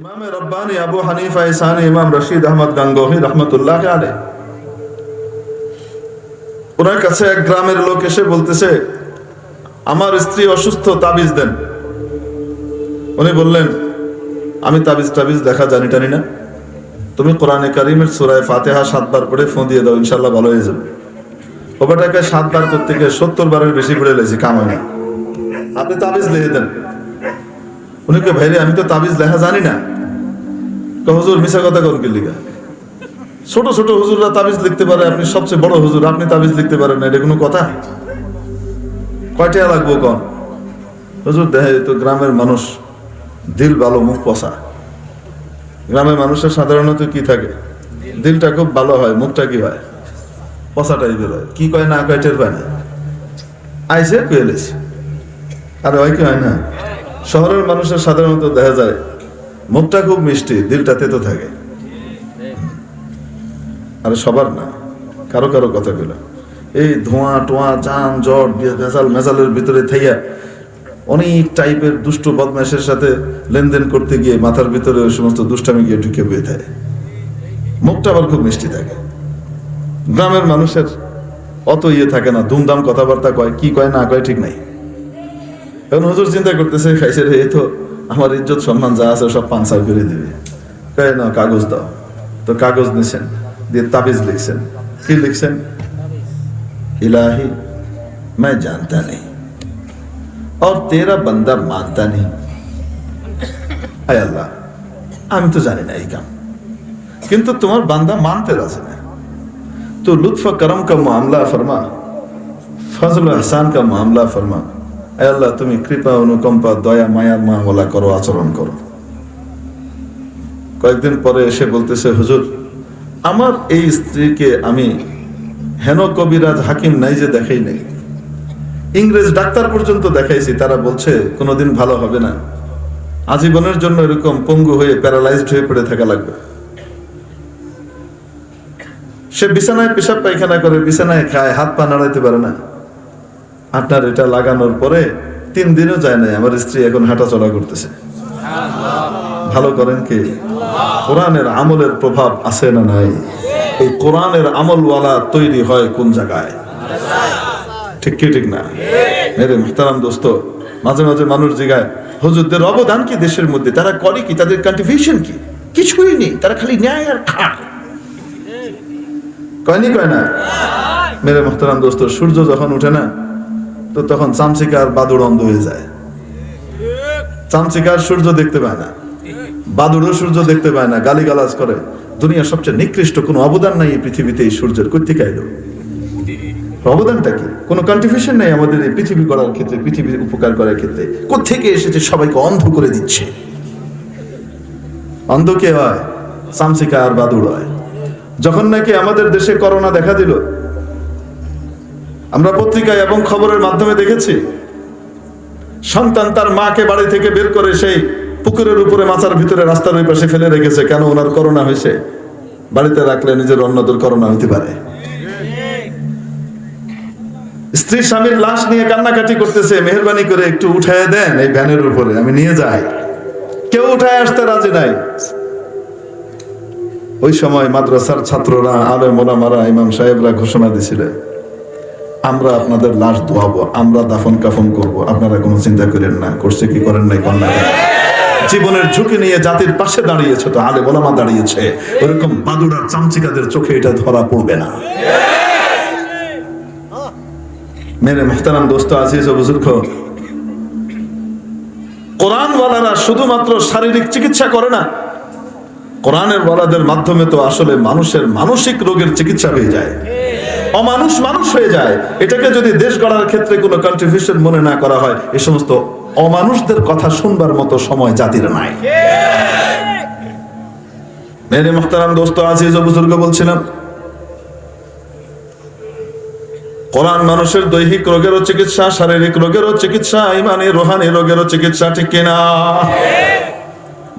ইমাম রব্বানি আবু হানিফা ইসানি, ইমাম রশিদ আহমদ গাঙ্গোহি রহমতুল্লাহ আলে ওনার কাছে এক গ্রামের লোক এসে বলতেছে, আমার স্ত্রী অসুস্থ, তাবিজ দেন। উনি বললেন, আমি তাবিজ টাবিজ দেখা জানি টানি না। তুমি কোরআনে কারিমের সুরায় ফাতেহা সাতবার পড়ে ফোন দিয়ে দাও ইনশাল্লাহ ভালো হয়ে যাবে। ওবাটাকে সাতবার করতে গিয়ে সত্তর বারের বেশি পড়ে লেছি কামাই না। আপনি তাবিজ লিখে দেন। উনি কে, ভাইরে, আমি তো তাবিজ লেখা জানি না। হুজুর মিশা কথা কোন কি লিখা? ছোট ছোট হুজুররা তাবিজ লিখতে পারে, আপনি সবচেয়ে বড় হুজুর, আপনি তাবিজ লিখতে পারেন না, এটা কোনো কথা? কয়টা লাগবো কন? হুজুর দেখে তো গ্রামের মানুষ, দিল ভালো, মুখ পচা। গ্রামের মানুষের সাধারণত কি থাকে? দিলটা খুব ভালো হয়, মুখটা কি হয়? পচা টাইপের হয়। কি কয় না কয় টের পায় না। আইসে কুয়েলেছে আর হয় কি হয় না? শহরের মানুষের সাধারণত দেখা যায়, মুখটা খুব মিষ্টি, দিলটা তেতো থাকে। আর সবার না, কারও কারও কথাগুলো। এই ধোঁয়া টোয়া, চান, জ্বর ভেজাল, মেজালের ভিতরে থাইয়া অনেক টাইপের দুষ্ট বদমাশের সাথে লেনদেন করতে গিয়ে মাথার ভিতরে ওই সমস্ত দুষ্টামি গিয়ে ঢুকে বয়ে থাকে। মুখটা আবার খুব মিষ্টি থাকে। গ্রামের মানুষের অত ইয়ে থাকে না, ধুমধাম কথাবার্তা কয়, কি কয় না কয় ঠিক নাই। এখন হুজুর চিন্তা করতেছে খাইছে রে এ তো আমার ইজ্জত সম্মান যা আছে সব পানসার করে দিবে কয় না কাগজ দাও তো কাগজ নিছেন দিয়ে তাবিজ লিখছেন কি লিখছেন इलाही मैं जानता नहीं और तेरा बंदा मानता नहीं আয় আল্লাহ আমি তো জানি না এই কাম কিন্তু তোমার বান্দা মানতে রাজি না তো লুৎফ করম का मामला फरमा ফজল এহসান का मामला फरमा আয় আল্লাহ, তুমি কৃপা, অনুকম্পা, দয়া মায়ার মামলা করো, আচরণ করো। কয়েকদিন পরে এসে বলতেছে, হুজুর, আমার এই স্ত্রীকে আমি হেন কবিরাজ হাকিম নাই যে দেখাই নাই। ইংরেজ ডাক্তার পর্যন্ত দেখাইছি, তারা বলছে, কোনোদিন ভালো হবে না। আজীবনের জন্য এরকম পঙ্গু হয়ে প্যারালাইজড হয়ে পড়ে থাকা লাগবে। সে বিছানায় পেশাব পায়খানা করে, বিছানায় খায়, হাত পা নাড়াইতে পারে না। আপনার এটা লাগানোর পরে তিন দিনও যায় নাই, আমার স্ত্রী এখন হাঁটা চলা করতেছে। ভালো করেন কি? কোরআনের আমলের প্রভাব আছে না নাই? এই কোরআনের আমলওয়ালা তৈরি হয় কোন জায়গায়? ঠিক কি, ঠিক না? মেরে মেহতারাম দোস্ত, মাঝে মাঝে মানুষ জিগায়, হুজুরদের অবদান কি দেশের মধ্যে? তারা করে কি? তাদের কন্ট্রিবিউশন কি? কিছুই নেই, তারা খালি ন্যায় আর খায়। কয়নি, কয় না? মেরে মোহতারাম দোস্ত, সূর্য যখন উঠে না তো তখন চামচিকা আর বাদুড় অন্ধ হয়ে যায়। চামচিকা আর সূর্য দেখতে পায় না। বাদুড়ও সূর্য দেখতে পায় না। গালিগালাজ করে। দুনিয়ার সবচেয়ে নিকৃষ্ট কোনো অবদান নাই এই পৃথিবীতে এই সূর্যের। আইলো? অবদানটা কি? কোনো কন্ট্রিবিউশন নাই আমাদের এই পৃথিবী করার ক্ষেত্রে, পৃথিবীর উপকার করার ক্ষেত্রে। কোথেকে এসেছে? সবাইকে অন্ধ করে দিচ্ছে। অন্ধ কে হয়? সামসিকা আর বাদুড় হয়। যখন নাকি আমাদের দেশে করোনা দেখা দিল আমরা পত্রিকায় এবং খবরের মাধ্যমে দেখেছি, সন্তান তার মাকে বাড়ি থেকে বের করে সেই পুকুরের উপরে মাচার ভিতরে রাস্তার ওই পাশে ফেলে রেখেছে। কেন ওনার করোনা হয়েছে? বাড়িতে রাখলে নিজের অন্যদের করোনা হইতে পারে। স্ত্রী স্বামীর লাশ নিয়ে কান্নাকাটি করতেছে, মেহরবানি করে একটু উঠায় দেন এই ভ্যানের উপরে, আমি নিয়ে যাই। কেউ উঠায় আসতে রাজি নাই। ওই সময় মাদ্রাসার ছাত্ররা আলে মোলামারা ইমাম সাহেবরা ঘোষণা দিছিলেন আমরা আপনাদের লাশ ধোয়াবো, আমরা দাফন কাফন করব। আপনারা কোনো চিন্তা করেন না, করছে কি, করেন নাই কন্যা জীবনের ঝুঁকি নিয়ে জাতির পাশে দাঁড়িয়েছে তো আলে মোলামা দাঁড়িয়েছে। ওরকম বাদুড়ার চামচিকাদের চোখে এটা ধরা পড়বে না। মেরে মেহতারাম দোস্ত আজিজ শুধুমাত্র শারীরিক চিকিৎসা করে না, কোরআনের ওয়ালাদের মাধ্যমে তো আসলে মানুষের মানসিক রোগের চিকিৎসা হয়ে যায়। অমানুষ মানুষ হয়ে যায়। এটাকে যদি দেশ গড়ার ক্ষেত্রে কোনো কন্ট্রিবিউশন মনে না করা হয় এই সমস্ত অমানুষদের কথা শুনবার মতো সময় জাতির নাই। মেরে মোহতারাম দোস্ত আজিজ বুজুর্গ বলছিলাম, কোরআন মানুষের দৈহিক রোগেরও চিকিৎসা, শারীরিক রোগেরও চিকিৎসা ইমানি রোহানি রোগেরও চিকিৎসা ঠিক কিনা?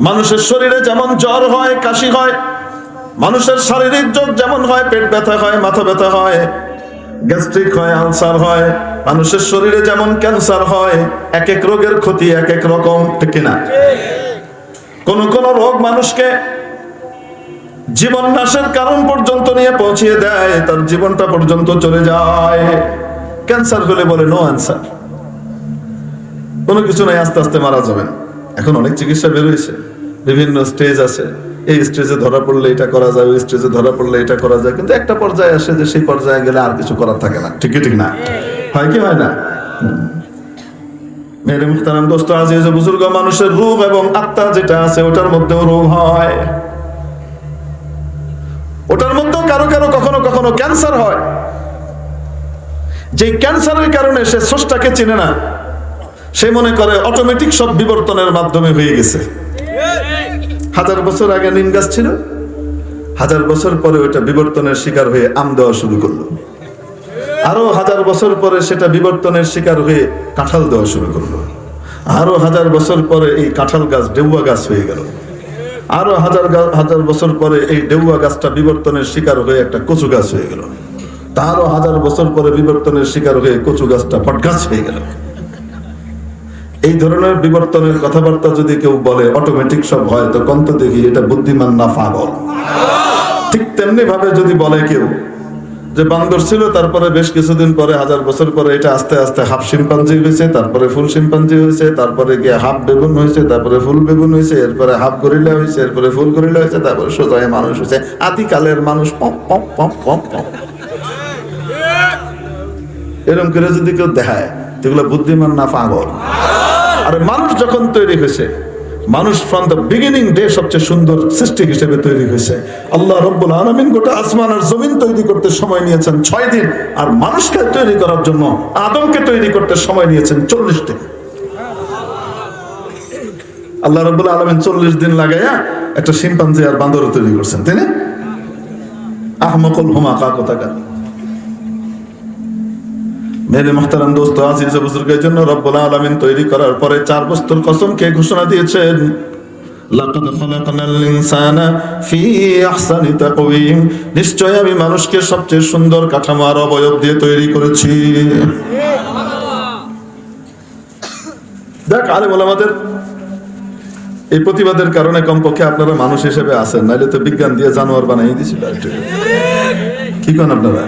মানুষের শরীরে যেমন জ্বর হয়, কাশি হয় মানুষের শারীরিক যোগ যেমন হয়, পেট ব্যথা হয়, মাথা ব্যথা হয় গ্যাস্ট্রিক হয়, আলসার হয়, মানুষের শরীরে যেমন ক্যান্সার হয় এক এক রোগের ক্ষতি এক এক রকম, ঠিক কিনা? কোন কোন রোগ মানুষকে জীবন নাশের কারণ পর্যন্ত নিয়ে পৌঁছিয়ে দেয়, তার জীবনটা পর্যন্ত চলে যায়। ক্যান্সার হলে বলে নো অ্যান্সার কোনো কিছু নাই, আস্তে আস্তে মারা যাবেন। এখন অনেক চিকিৎসা বেরোয়েছে বিভিন্ন স্টেজ আছে। এই স্টেজে ধরা পড়লে এটা করা যায়, ওই স্টেজে ধরা পড়লে এটা করা যায়। কিন্তু একটা পর্যায়ে আসে যে সেই পর্যায়ে গেলে আর কিছু করার থাকে না। ঠিক ঠিক না? হয় কি, হয় না? মেরে মুখতারাম দোস্ত, আজিজ ও বুজুর্গ মানুষের রূপ এবং আত্মা যেটা আছে, ওটার মধ্যেও রোগ হয়। ওটার মধ্যেও কারও কারও কখনো কখনো ক্যান্সার হয়। যে ক্যান্সারের কারণে সে স্রষ্টাকে চিনে না, সে মনে করে অটোমেটিক সব বিবর্তনের মাধ্যমে হয়ে গেছে। হাজার বছর আগে নিম গাছ ছিল, হাজার বছর পরে ওইটা বিবর্তনের শিকার হয়ে আম দেওয়া শুরু করল। আরও হাজার বছর পরে সেটা বিবর্তনের শিকার হয়ে কাঁঠাল দেওয়া শুরু করল। আরও হাজার বছর পরে এই কাঁঠাল গাছ ডেউয়া গাছ হয়ে গেল। আরও হাজার হাজার বছর পরে এই ডেউয়া গাছটা বিবর্তনের শিকার হয়ে একটা কচু গাছ হয়ে গেল। তারও হাজার বছর পরে বিবর্তনের শিকার হয়ে কচু গাছটা বট গাছ হয়ে গেল। এই ধরনের বিবর্তনের কথাবার্তা যদি কেউ বলে অটোমেটিক সব হয় তো কন্ত দেখি এটা বুদ্ধিমান না পাগল। ঠিক তেমনি ভাবে যদি বলে কেউ যে বান্দর ছিল, তারপরে বেশ কিছুদিন পরে, হাজার বছর পরে এটা আস্তে আস্তে হাফ শিম্পাঞ্জি হয়েছে, তারপরে ফুল শিম্পাঞ্জি হয়েছে, তারপরে গিয়ে হাফ বেগুন হয়েছে, তারপরে ফুল বেগুন হয়েছে, এরপরে হাফ গরিলা হয়েছে, এরপরে ফুল গরিলা হয়েছে, তারপরে সোজায় মানুষ হয়েছে। আদিকালের মানুষ পম পম পম পম পম। এরকম করে যদি কেউ দেখায় যেগুলো বুদ্ধিমান না পাগল। আরে মানুষ যখন তৈরি হয়েছে, মানুষ ফ্রম দ্য বিগিনিং ডে সবচেয়ে সুন্দর সৃষ্টি হিসেবে তৈরি হয়েছে। আল্লাহ রব্বুল আলমিন গোটা আসমান আর জমিন তৈরি করতে সময় নিয়েছেন ছয় দিন। আর মানুষকে তৈরি করার জন্য আদমকে তৈরি করতে সময় নিয়েছেন চল্লিশ দিন। আল্লাহ রব্বুল আলমিন চল্লিশ দিন লাগাইয়া একটা শিম্পাঞ্জি আর বান্দর তৈরি করছেন, তাই না? আহমকল হুমা কা কোথাকার মেরে মোহতারাম দোস্ত, আজিজ বুজুর্গের জন্য রব্বুল আলামিন তৈরি করার পরে চার বস্তুর কসম কে ঘোষণা দিয়েছেন। নিশ্চয় আমি মানুষকে সবচেয়ে সুন্দর কাঠামো আর অবয়ব দিয়ে তৈরি করেছি। দেখ আরে বলে আমাদের এই প্রতিবাদের কারণে কমপক্ষে আপনারা মানুষ হিসেবে আছেন, নাইলে তো বিজ্ঞান দিয়ে জানোয়ার বানাই দিয়েছিল আপনারা?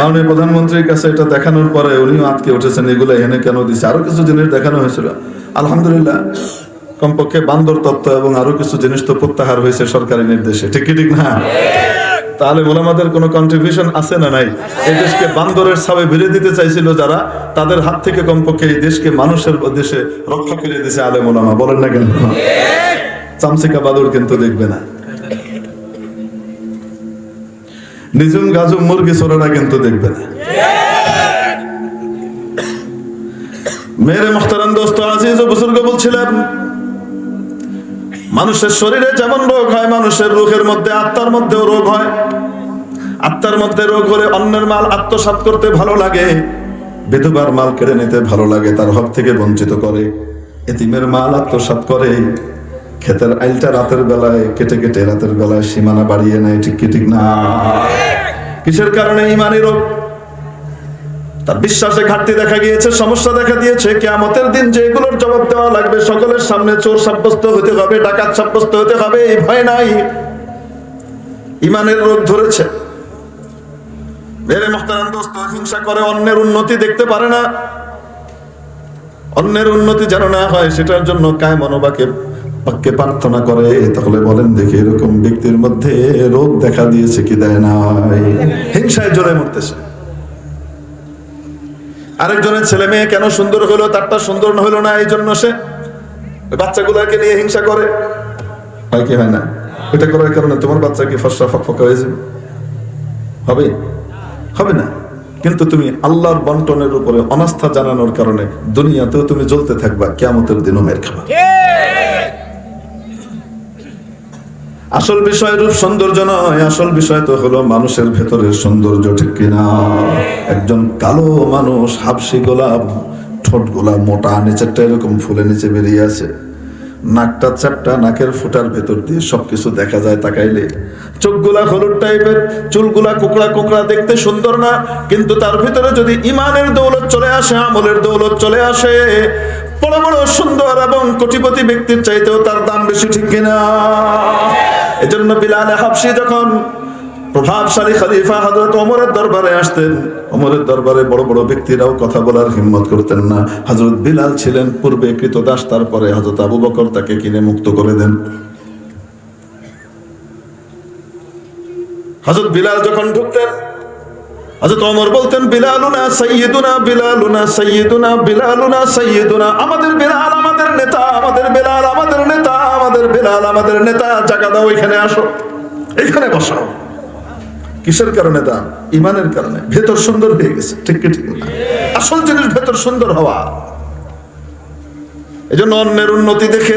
মাননীয় প্রধানমন্ত্রীর কাছে এটা দেখানোর পরে উনিও আটকে উঠেছেন, এগুলো এনে কেন দিচ্ছে আরও কিছু জিনিস দেখানো হয়েছিল। আলহামদুলিল্লাহ, কমপক্ষে বান্দর তত্ত্ব এবং আরও কিছু জিনিস তো প্রত্যাহার হয়েছে সরকারি নির্দেশে। ঠিক ঠিক না? তাহলে ওলামাদের কোনো কন্ট্রিবিউশন আছে না নাই? এই দেশকে বান্দরের সাবে ভিড়ে দিতে চাইছিল যারা, তাদের হাত থেকে কমপক্ষে এই দেশকে মানুষের দেশে রক্ষা করে দিয়েছে আলেম ওলামা বলেন না কেন? চামচিকা বাদুর কিন্তু দেখবে না। নিজুম গাজুম মুরগি চোরেরা কিন্তু দেখবে না। মেরে মোহতারাম দোস্ত, আজিজ ও বুজুর্গ বলছিলেন, মানুষের শরীরে যেমন রোগ হয়, মানুষের রোগের মধ্যে আত্মার মধ্যেও রোগ হয়। আত্মার মধ্যে রোগ হলে অন্যের মাল আত্মসাৎ করতে ভালো লাগে, বিধবার মাল কেড়ে নিতে ভালো লাগে, তার হক থেকে বঞ্চিত করে। এতিমের মাল আত্মসাৎ করে ক্ষেতের আইলটা রাতের বেলায়, কেটে কেটে রাতের বেলায় সীমানা বাড়িয়ে নেয়, ঠিক কি ঠিক না? কিসের কারণে ইমানি রোগ? তার বিশ্বাসে ঘাটতি দেখা গিয়েছে, সমস্যা দেখা দিয়েছে। কেয়ামতের দিন যেগুলোর জবাব দেওয়া লাগবে, সকলের সামনে চোর সাব্যস্ত হতে হবে, ডাকাত সাব্যস্ত হতে হবে, এই ভয় নাই। ইমানের রোগ ধরেছে। মেরে হিংসা করে অন্যের উন্নতি দেখতে পারে না। অন্যের উন্নতি যেন না হয়, সেটার জন্য কায় মনোবাকে বাক্যে প্রার্থনা করে তাহলে বলেন দেখি এরকম ব্যক্তির মধ্যে রোগ দেখা দিয়েছে কি দেয় না হিংসায় জোরে মরতেছে। আরেকজনের ছেলে মেয়ে কেন সুন্দর হলো, তারটা সুন্দর না হলো না, এই জন্য সে বাচ্চাগুলোকে নিয়ে হিংসা করে। হয় কি হয় না? এটা করার কারণে তোমার বাচ্চা কি ফসা ফকফকা হয়ে যাবে? হবে? হবে না। কিন্তু তুমি আল্লাহর বন্টনের উপরে অনাস্থা জানানোর কারণে দুনিয়াতেও তুমি জ্বলতে থাকবা কেমতের দিনও মের খাবা। আসল বিষয় রূপ সৌন্দর্য নয়, আসল বিষয় তো হলো মানুষের ভেতরের সৌন্দর্য, ঠিক কিনা? একজন কালো মানুষ, হাফসি গোলাপ, ঠোঁট গোলাপ মোটা, নিচেরটা এরকম ফুলে নিচে বেরিয়ে আছে। নাকটা চাপটা নাকের ফুটার ভেতর দিয়ে সবকিছু দেখা যায় তাকাইলে। চোখগুলা হলুদ টাইপের, চুলগুলা কুকড়া কুকড়া, দেখতে সুন্দর না, কিন্তু তার ভিতরে যদি ইমানের দৌলত চলে আসে, আমলের দৌলত চলে আসে, বড় বড় সুন্দর এবং কোটিপতি ব্যক্তির চাইতেও তার দাম বেশি, ঠিক কিনা? এজন্য বিলাল হাফসি যখন প্রভাবশালী খলিফা হযরত ওমরের দরবারে আসতেন, ওমরের দরবারে বড় বড় ব্যক্তিরাও কথা বলার হিম্মত করতেন না। হযরত বিলাল ছিলেন পূর্বে কৃতদাস, তারপরে হযরত আবু বকর তাকে কিনে মুক্ত করে দেন। হযরত বিলাল যখন ঢুকতেন, হযরত ওমর বলতেন, বিলালুনা সাইয়্যিদুনা বিলালুনা সাইয়্যিদুনা বিলালুনা সাইয়্যিদুনা। আমাদের বিলাল, আমাদের নেতা, আমাদের বিলাল, আমাদের নেতা। আমাদের বিলাল, আমাদের নেতা জায়গা দাও, এখানে আসো। এখানে বসো কিসের কারণে দাম? ইমানের কারণে। ভেতর সুন্দর হয়ে গেছে। ঠিক ঠিক না? আসল জিনিস ভেতর সুন্দর হওয়া। এই জন্য অন্যের উন্নতি দেখে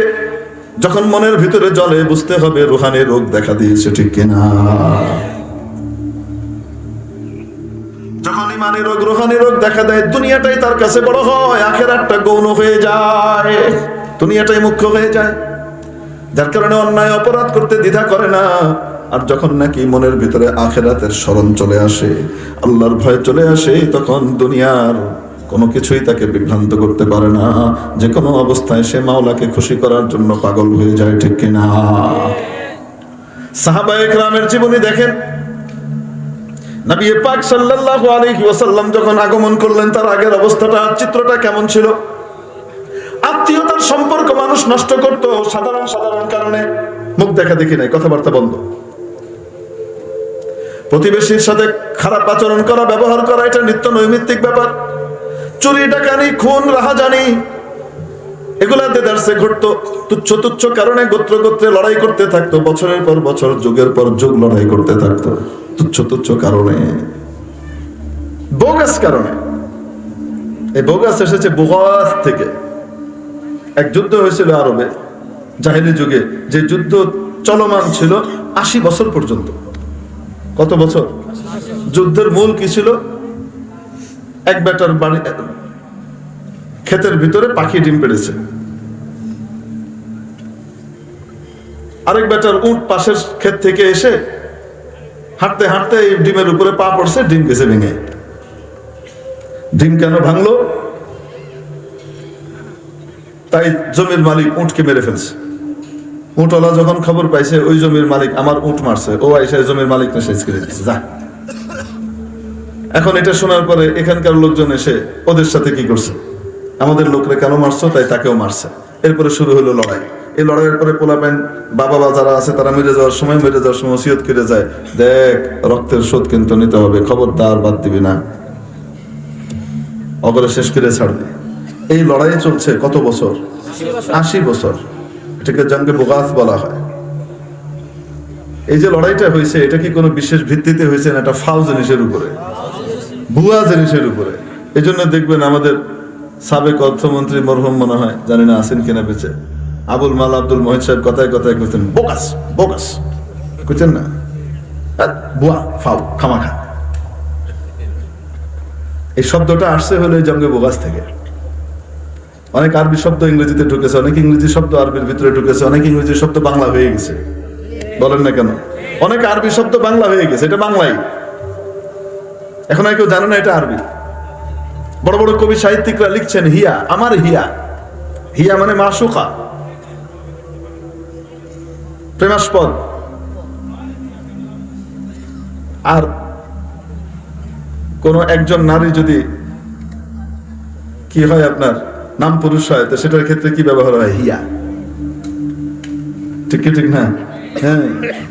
যখন মনের ভিতরে জলে বুঝতে হবে রুহানি রোগ দেখা দিয়েছে, ঠিক কিনা যখন ইমানের রোগ, রুহানি রোগ দেখা দেয়, দুনিয়াটাই তার কাছে বড় হয় আখের একটা গৌণ হয়ে যায়। দুনিয়াটাই মুখ্য হয়ে যায়। যার কারণে অন্যায় অপরাধ করতে দ্বিধা করে না। আর যখন নাকি মনের ভিতরে আখেরাতের স্মরণ চলে আসে, আল্লাহর ভয় চলে আসে, তখন দুনিয়ার কোনো কিছুই তাকে বিভ্রান্ত করতে পারে না। যে কোনো অবস্থায় সে মাওলাকে খুশি করার জন্য পাগল হয়ে যায়, ঠিক কিনা? সাহাবায়ে গ্রামের জীবনী দেখেন। নবী পাক সাল্লাল্লাহু আলাইহি ওয়াসাল্লাম যখন আগমন করলেন, তার আগের অবস্থাটা, চিত্রটা কেমন ছিল? আত্মীয়তার সম্পর্ক মানুষ নষ্ট করত সাধারণ সাধারণ কারণে মুখ দেখা দেখি নাই, কথাবার্তা বন্ধ। প্রতিবেশীর সাথে খারাপ আচরণ করা, ব্যবহার করা, এটা নিত্য নৈমিত্তিক ব্যাপার। চুরি, ডাকানি, খুন, রাহাজানি, এগুলা দেদারসে ঘটতো। তুচ্ছ তুচ্ছ কারণে গোত্র গোত্রে লড়াই করতে থাকতো, বছরের পর বছর, যুগের পর যুগ লড়াই করতে থাকতো। তুচ্ছ তুচ্ছ কারণে। বোগাস কারণে। এই বোগাস এসেছে বোগাস থেকে। এক যুদ্ধ হয়েছিল আরবে, জাহিলি যুগে। যে যুদ্ধ চলমান ছিল আশি বছর পর্যন্ত। কত বছর? যুদ্ধের মূল কি ছিল? এক বেটার বাড়ি, ক্ষেতের ভিতরে পাখি ডিম পেড়েছে। আরেক বেটার উট পাশের ক্ষেত থেকে এসে হাঁটতে হাঁটতে এই ডিমের উপরে পা পড়ছে, ডিম গেছে ভেঙে। ডিম কেন ভাঙলো? তাই জমির মালিক উঠকে মেরে ফেলছে। উঠওয়ালা যখন খবর পাইছে, ওই জমির মালিক আমার উঠ মারছে। ও আইসা জমির মালিক না শেষ দিচ্ছে যা। এখন এটা শোনার পরে এখানকার লোকজন এসে ওদের সাথে কি করছে? আমাদের লোকরে কেন মারছো? তাই তাকেও মারছে। এরপরে শুরু হলো লড়াই। এই লড়াইয়ের পরে পোলাপেন বাবা বা যারা আছে, তারা মেরে যাওয়ার সময়, মেরে যাওয়ার সময় ওসিয়ত করে যায়, দেখ, রক্তের শোধ কিন্তু নিতে হবে, খবরদার বাদ দিবি না। অগরে শেষ করে ছাড়বে। এই লড়াই চলছে কত বছর? আশি বছর। এটাকে জঙ্গে বোগাস বলা হয়। এই যে লড়াইটা হয়েছে, এটা কি কোনো বিশেষ ভিত্তিতে হয়েছে না এটা ফাউ জিনিসের উপরে? ভুয়া জিনিসের উপরে। এই জন্য দেখবেন আমাদের সাবেক অর্থমন্ত্রী মরহুম মনে হয়, জানি না আছেন কিনা বেঁচে, আবুল মাল আব্দুল মহিদ সাহেব কথায় কথায় কইতেন বোকাস বোকাস কইতেন না? বুয়া ফাউ, খামাখা। এই শব্দটা আসছে হলো এই জঙ্গে বোগাস থেকে। অনেক আরবি শব্দ ইংরেজিতে ঢুকেছে, অনেক ইংরেজি শব্দ আরবির ভিতরে ঢুকেছে, অনেক ইংরেজি শব্দ বাংলা হয়ে গেছে। বলেন না কেন? অনেক আরবি শব্দ বাংলা হয়ে গেছে, এটা বাংলাই। এখন আর কেউ জানে না এটা আরবি। বড় বড় কবি সাহিত্যিকরা লিখছেন, হিয়া, আমার হিয়া। হিয়া মানে মাসুকা প্রেমাস্পদ। আর কোন একজন নারী যদি, কি হয় আপনার? নাম পুরুষ হয়, তো সেটার ক্ষেত্রে কি ব্যবহার হয়? হিয়া। ঠিক কি, ঠিক না? হ্যাঁ।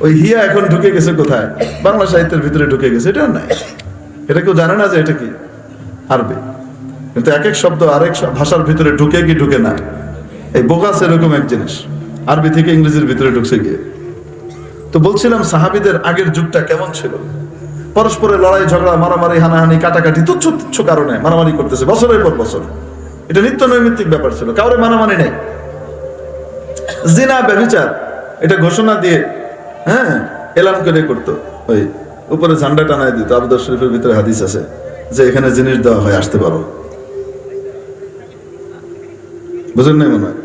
ওই হিয়া এখন ঢুকে গেছে কোথায়? বাংলা সাহিত্যের ভিতরে ঢুকে গেছে, এটা নাই। এটা কেউ জানে না যে এটা কি? আরবি কিন্তু এক এক শব্দ আরেক ভাষার ভিতরে ঢুকে কি ঢুকে না? এই বোগাস এরকম এক জিনিস। আরবি থেকে ইংরেজির ভিতরে ঢুকছে গিয়ে। তো বলছিলাম, সাহাবিদের আগের যুগটা কেমন ছিল? পরস্পরের লড়াই, ঝগড়া, মারামারি, হানাহানি, কাটাকাটি, তুচ্ছ তুচ্ছ কারণে মারামারি করতেছে, বছরের পর বছর। এটা নিত্য নৈমিত্তিক ব্যাপার ছিল, কাউরে মানামানি নেই। জিনা ব্যভিচার, এটা ঘোষণা দিয়ে হ্যাঁ এলান করে করতো। ওই উপরে ঝান্ডা টানায় দিত, আবুদার শরীফের ভিতরে হাদিস আছে যে এখানে জিনিস দেওয়া হয়, আসতে পারো। বুঝলেন নাই মনে হয়?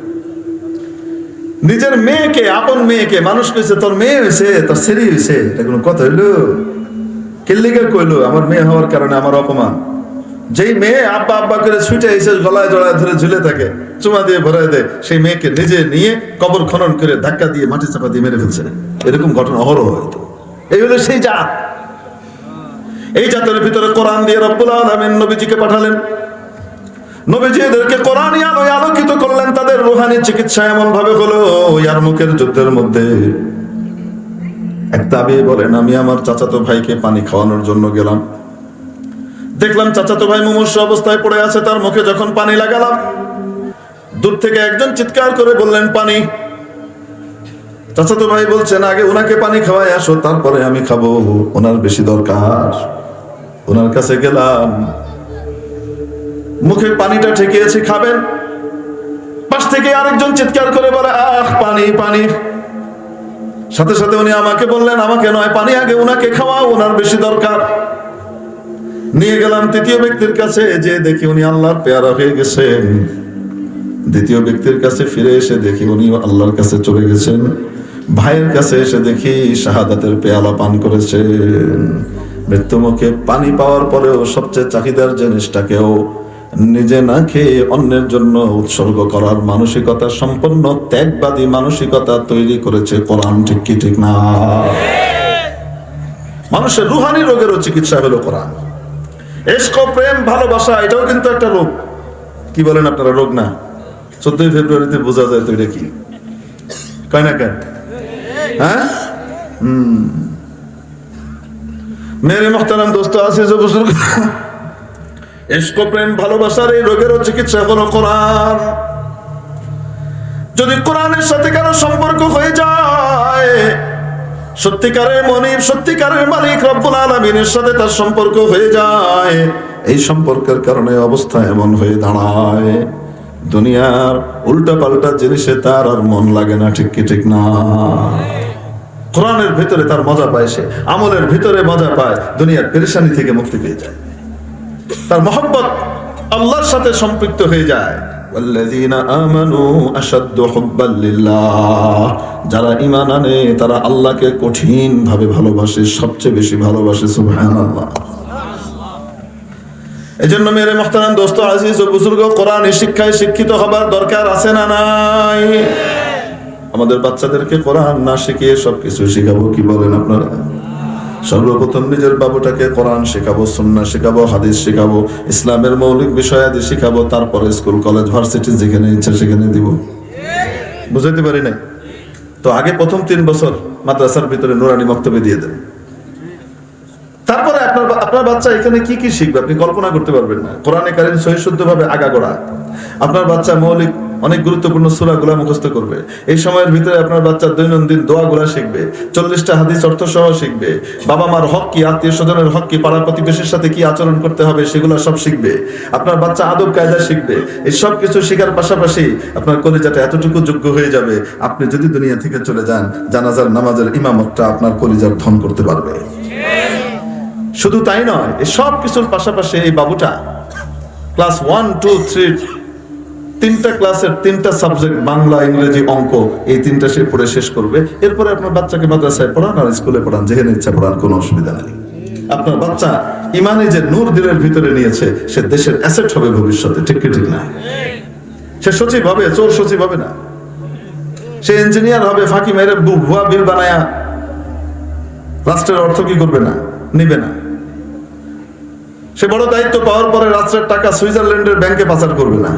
নিজের মেয়েকে, আপন মেয়েকে, মানুষ কইছে, তোর মেয়ে হয়েছে তোর ছেলে হয়েছে এটা কোনো কথা হইল? কেল্লিকে কইলো, আমার মেয়ে হওয়ার কারণে আমার অপমান। যেই মেয়ে আব্বা আব্বা করে ছুটে এসে গলায় জড়ায় ধরে ঝুলে থাকে, চুমা দিয়ে ভরায় দেয়, সেই মেয়েকে নিজে নিয়ে কবর খনন করে ধাক্কা দিয়ে মাটি চাপা দিয়ে মেরে ফেলছে এরকম ঘটনা অহরহ হয়তো। এই হলো সেই জাত। এই জাতের ভিতরে কোরআন দিয়ে রব্বুল আলমিন নবীজিকে পাঠালেন। নবীজি এদেরকে কোরআন আলোকিত করলেন, তাদের রুহানি চিকিৎসা এমন ভাবে হলো, ইয়ার মুখের যুদ্ধের মধ্যে। এক বলেন, আমি আমার চাচাতো ভাইকে পানি খাওয়ানোর জন্য গেলাম। দেখলাম চাচাতো ভাই মুমূর্ষ অবস্থায় পড়ে আছে, তার মুখে যখন পানি লাগালাম, দূর থেকে একজন চিৎকার করে বললেন, পানি। চাচাতো ভাই বলছেন, আগে ওনাকে পানি খাওয়াই আসো, তারপরে আমি খাব ওনার বেশি দরকার। ওনার কাছে গেলাম, মুখে পানিটা ঠেকিয়েছি, খাবেন? পাশ থেকে আরেকজন চিৎকার করে বলে, আহ, পানি পানি। সাথে সাথে উনি আমাকে বললেন, আমাকে নয়, পানি আগে ওনাকে খাওয়াও ওনার বেশি দরকার। নিয়ে গেলাম তৃতীয় ব্যক্তির কাছে, যে দেখি উনি আল্লাহর পেয়ারা হয়ে গেছেন। দ্বিতীয় ব্যক্তির কাছে ফিরে এসে দেখি উনি আল্লাহর কাছে চলে গেছেন। ভাইয়ের কাছে এসে দেখি শাহাদাতের পেয়ালা পান করেছেন। মৃত্যু মুখে পানি পাওয়ার পরেও সবচেয়ে চাহিদার জিনিসটাকেও নিজে না খেয়ে অন্যের জন্য উৎসর্গ করার মানসিকতা সম্পন্ন ত্যাগবাদী মানসিকতা তৈরি করেছে কোরআন, ঠিক কি, ঠিক না? মানুষের রুহানি রোগেরও চিকিৎসা হলো কোরআন। এস্ক প্রেম, ভালোবাসা, এটাও কিন্তু একটা রোগ। কি বলেন আপনারা, রোগ না? চোদ্দই ফেব্রুয়ারিতে বোঝা যায় তো এটা কি? কয় না কেন? হ্যাঁ? হম। মেরে মোহতারাম দোস্ত আছে যে বুজুর্গ এস্ক প্রেম, ভালোবাসার এই রোগেরও চিকিৎসা হলো কোরআন। যদি কোরআনের সাথে কারও সম্পর্ক হয়ে যায় সত্যিকারের মনিব, সত্যিকারের মালিক রব্বুল আলমিনের সাথে তার সম্পর্ক হয়ে যায়। এই সম্পর্কের কারণে অবস্থা এমন হয়ে দাঁড়ায়। দুনিয়ার উল্টা পাল্টা জিনিসে তার আর মন লাগে না, ঠিক কি ঠিক না? কোরআনের ভিতরে তার মজা পায় সে, আমলের ভিতরে মজা পায়, দুনিয়ার পেরেশানি থেকে মুক্তি পেয়ে যায়। তার মোহাম্মত আল্লাহর সাথে সম্পৃক্ত হয়ে যায়। والذين آمنوا أشد حبا لله যারা ঈমান আনে তারা আল্লাহকে কঠিন ভাবে ভালোবাসে সবচেয়ে বেশি ভালোবাসে সুবহানাল্লাহ এজন্য মেরে মোহতারাম দোস্ত আজিজ ও বুজুর্গ কোরআন শিক্ষায় শিক্ষিত হবার দরকার আছে না নাই আমাদের বাচ্চাদেরকে কোরআন না শিখিয়ে সবকিছু শিখাবো কি বলেন আপনারা সর্বপ্রথম নিজের বাবুটাকে কোরআন শেখাবো সুন্না শেখাবো, হাদিস শেখাবো, ইসলামের মৌলিক বিষয়াদি শেখাবো, তারপরে স্কুল, কলেজ, ভার্সিটি যেখানে ইচ্ছা সেখানে দিব। বুঝাইতে পারি নাই? তো আগে প্রথম তিন বছর মাদ্রাসার ভিতরে নুরানি বক্তব্য দিয়ে দেন। তারপরে আপনার আপনার বাচ্চা এখানে কি কি শিখবে আপনি কল্পনা করতে পারবেন না। কোরআনে কারিম সহিশুদ্ধ ভাবে আগাগোড়া আপনার বাচ্চা মৌলিক অনেক গুরুত্বপূর্ণ সুরাগুলা মুখস্থ করবে। এই সময়ের ভিতরে আপনার বাচ্চা দৈনন্দিন দোয়াগুলা শিখবে, চল্লিশটা হাদিস অর্থ সহ শিখবে, বাবা মার হক কি, আত্মীয় স্বজনের হক কি, পাড়া প্রতিবেশীর সাথে কি আচরণ করতে হবে, সেগুলো সব শিখবে। আপনার বাচ্চা আদব কায়দা শিখবে। এই সব কিছু শেখার পাশাপাশি আপনার কলিজাটা এতটুকু যোগ্য হয়ে যাবে, আপনি যদি দুনিয়া থেকে চলে যান, জানাজার নামাজের ইমামতটা আপনার কলিজার ধন করতে পারবে। শুধু তাই নয়, এই সব কিছুর পাশাপাশি এই বাবুটা, ক্লাস ওয়ান, টু, থ্রি তিনটা ক্লাসের তিনটা সাবজেক্ট, বাংলা, ইংরেজি, অঙ্ক, এই তিনটা সে পড়ে শেষ করবে। এরপরে আপনার বাচ্চাকে মাদ্রাসায় পড়ান আর স্কুলে পড়ান, যেখানে ইচ্ছা পড়ান, কোনো অসুবিধা নেই। আপনার বাচ্চা ইমানে যে নূর দিলের ভিতরে নিয়েছে, সে দেশের অ্যাসেট হবে ভবিষ্যতে, ঠিক কি, ঠিক না? সে সচিব হবে, চোর সচিব হবে না? সে ইঞ্জিনিয়ার হবে, ফাঁকি মেরে ভুয়া বিল বানায়া, রাষ্ট্রের অর্থ কি করবে না, নিবে না? সে বড় দায়িত্ব পাওয়ার পরে রাষ্ট্রের টাকা সুইজারল্যান্ডের ব্যাংকে পাচার করবে না।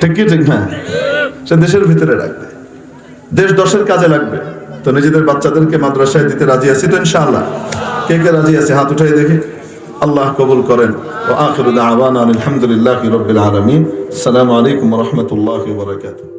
ঠিক কি, ঠিক না? সে দেশের ভিতরে রাখবে। দেশ দশের কাজে লাগবে। তো নিজেদের বাচ্চাদেরকে মাদ্রাসায় দিতে রাজি আছি তো ইনশাআল্লাহ। কে কে রাজি আছে? হাত উঠাই দেখি। আল্লাহ কবুল করেন। ও আখিরু দাওয়ানা আলহামদুলিল্লাহি রাব্বিল আলামিন। আসসালামু আলাইকুম রাহমাতুল্লাহি বারাকাতুহু।